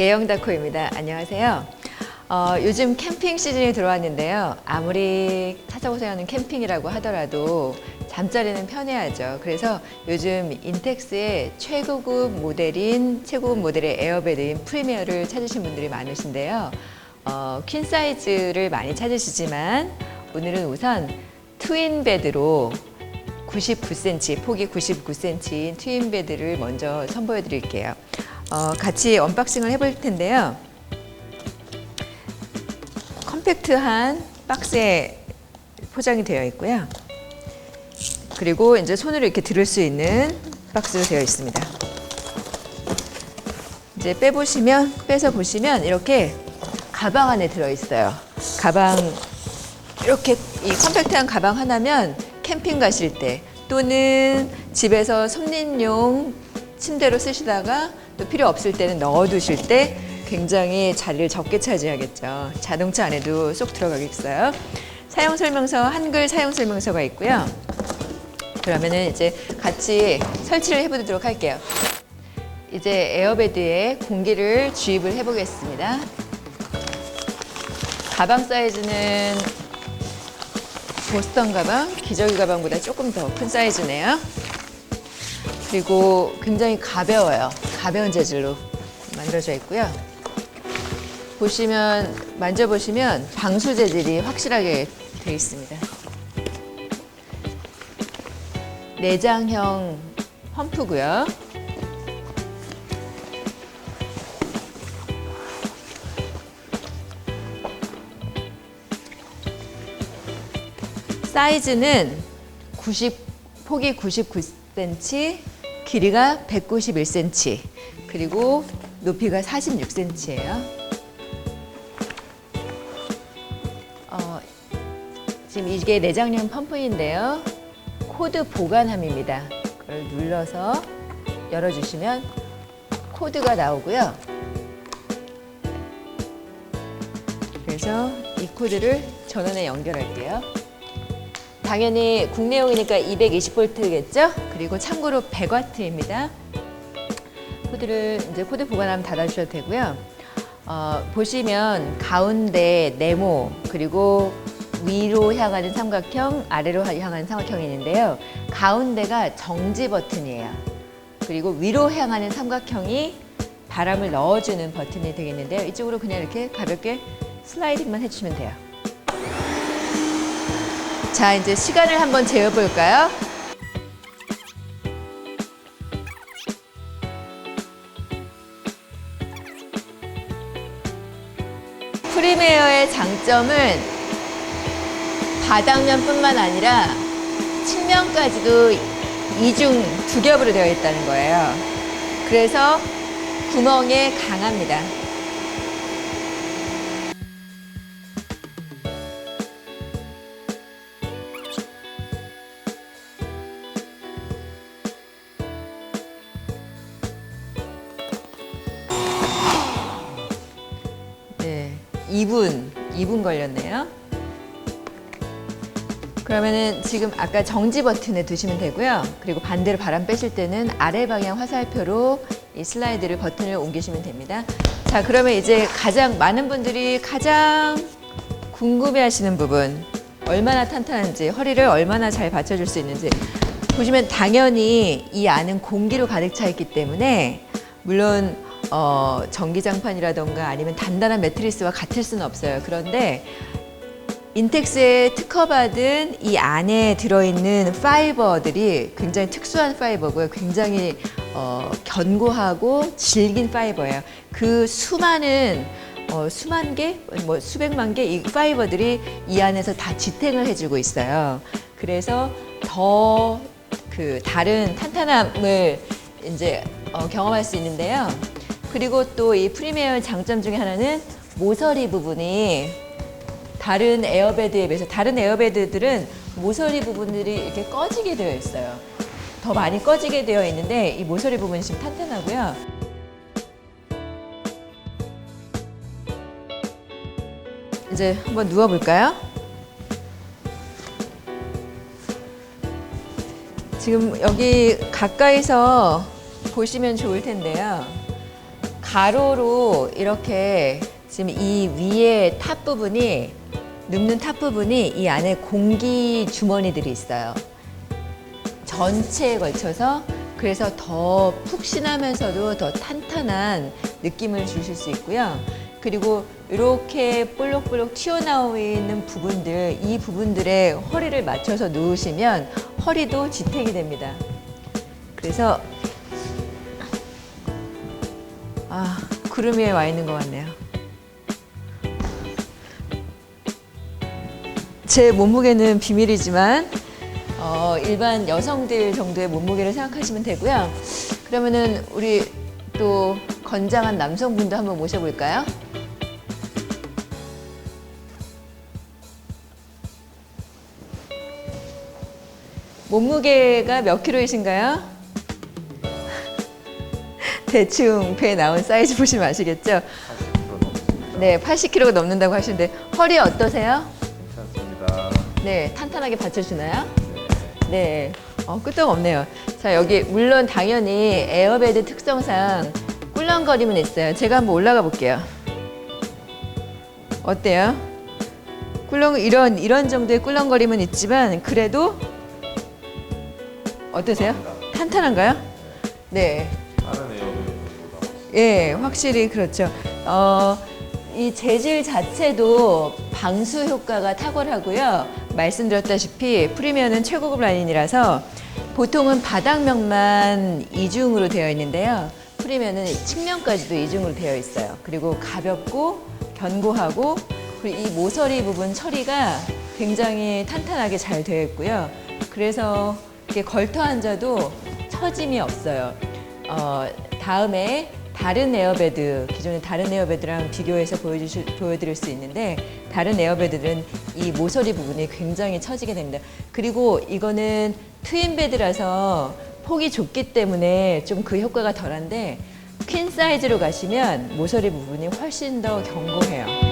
예영다코입니다. 안녕하세요. 어, 요즘 캠핑 시즌이 들어왔는데요. 아무리 찾아오세요는 캠핑이라고 하더라도 잠자리는 편해야죠. 그래서 요즘 인텍스의 최고급 모델인 최고급 모델의 에어베드인 프리미어를 찾으신 분들이 많으신데요. 어, 퀸 사이즈를 많이 찾으시지만 오늘은 우선 트윈 베드로 99cm, 폭이 99cm인 트윈 베드를 먼저 선보여 드릴게요. 어, 같이 언박싱을 해볼 텐데요. 컴팩트한 박스에 포장이 되어 있고요. 그리고 이제 손으로 이렇게 들을 수 있는 박스로 되어 있습니다. 이제 빼보시면, 빼서 보시면 이렇게 가방 안에 들어있어요. 가방, 이렇게 이 컴팩트한 가방 하나면 캠핑 가실 때 또는 집에서 손님용 침대로 쓰시다가 또 필요 없을 때는 넣어두실 때 굉장히 자리를 적게 차지하겠죠. 자동차 안에도 쏙 들어가겠어요. 사용 설명서 한글 사용 설명서가 있고요. 그러면은 이제 같이 설치를 해보도록 할게요. 이제 에어베드에 공기를 주입을 해보겠습니다. 가방 사이즈는 보스턴 가방, 기저귀 가방보다 조금 더 큰 사이즈네요. 그리고 굉장히 가벼워요. 가벼운 재질로 만들어져 있고요. 보시면 만져보시면 방수 재질이 확실하게 되어 있습니다. 내장형 펌프고요. 사이즈는 90 폭이 99cm, 길이가 191cm, 그리고 높이가 46cm예요. 어, 지금 이게 내장형 펌프인데요. 코드 보관함입니다. 그걸 눌러서 열어주시면 코드가 나오고요. 그래서 이 코드를 전원에 연결할게요. 당연히 국내용이니까 220V겠죠? 그리고 참고로 100W입니다. 코드를 이제 코드 보관함 닫아주셔도 되고요. 어, 보시면 가운데 네모 그리고 위로 향하는 삼각형, 아래로 향하는 삼각형이 있는데요. 가운데가 정지 버튼이에요. 그리고 위로 향하는 삼각형이 바람을 넣어주는 버튼이 되겠는데요. 이쪽으로 그냥 이렇게 가볍게 슬라이딩만 해주시면 돼요. 자, 이제 시간을 한번 재어볼까요? 프리메어의 장점은 바닥면뿐만 아니라 측면까지도 이중 두 겹으로 되어 있다는 거예요. 그래서 구멍에 강합니다. 2분, 2분 걸렸네요. 그러면은 지금 아까 정지 버튼에 두시면 되고요. 그리고 반대로 바람 빼실 때는 아래 방향 화살표로 이 슬라이드를 버튼을 옮기시면 됩니다. 자, 그러면 이제 가장 많은 분들이 가장 궁금해 하시는 부분. 얼마나 탄탄한지, 허리를 얼마나 잘 받쳐줄 수 있는지. 보시면 당연히 이 안은 공기로 가득 차 있기 때문에 물론 어, 전기장판이라던가 아니면 단단한 매트리스와 같을 수는 없어요. 그런데 인텍스에 특허받은 이 안에 들어있는 파이버들이 굉장히 특수한 파이버고요. 굉장히 어, 견고하고 질긴 파이버예요. 그 수많은 어, 수만 개, 뭐 수백만 개 이 파이버들이 이 안에서 다 지탱을 해주고 있어요. 그래서 더 그 다른 탄탄함을 이제 어, 경험할 수 있는데요. 그리고 또 이 프리미엄 장점 중에 하나는 모서리 부분이 다른 에어베드에 비해서 다른 에어베드들은 모서리 부분들이 이렇게 꺼지게 되어 있어요. 더 많이 꺼지게 되어 있는데 이 모서리 부분이 지금 탄탄하고요. 이제 한번 누워 볼까요? 지금 여기 가까이서 보시면 좋을 텐데요. 가로로 이렇게 지금 이 위에 탑 부분이 눕는 탑 부분이 이 안에 공기 주머니들이 있어요. 전체에 걸쳐서 그래서 더 푹신하면서도 더 탄탄한 느낌을 주실 수 있고요. 그리고 이렇게 볼록볼록 튀어나오는 부분들, 이 부분들에 허리를 맞춰서 누우시면 허리도 지탱이 됩니다. 그래서 아 구름 위에 와 있는 것 같네요. 제 몸무게는 비밀이지만 어, 일반 여성들 정도의 몸무게를 생각하시면 되고요. 그러면은 우리 또 건장한 남성분도 한번 모셔볼까요? 몸무게가 몇 킬로이신가요? 대충 배에 나온 사이즈 보시면 아시겠죠? 네, 80kg가 넘는다고 하시는데 허리 어떠세요? 괜찮습니다. 네, 탄탄하게 받쳐주나요? 네, 어, 끄떡없네요. 자, 여기 물론 당연히 에어베드 특성상 꿀렁거림은 있어요. 제가 한번 올라가 볼게요. 어때요? 꿀렁 이런 이런 정도의 꿀렁거림은 있지만 그래도 어떠세요? 탄탄한가요? 네. 에어컨보다 예, 확실히 그렇죠. 어, 이 재질 자체도 방수 효과가 탁월하고요. 말씀드렸다시피 프리미어는 최고급 라인이라서 보통은 바닥면만 이중으로 되어 있는데요. 프리미어는 측면까지도 이중으로 되어 있어요. 그리고 가볍고 견고하고 그리고 이 모서리 부분 처리가 굉장히 탄탄하게 잘 되어 있고요. 그래서 이렇게 걸터 앉아도 처짐이 없어요. 어, 다음에 다른 에어베드 기존의 다른 에어베드랑 비교해서 보여주실, 보여드릴 수 있는데 다른 에어베드들은 이 모서리 부분이 굉장히 처지게 됩니다. 그리고 이거는 트윈베드라서 폭이 좁기 때문에 좀 그 효과가 덜한데 퀸 사이즈로 가시면 모서리 부분이 훨씬 더 견고해요.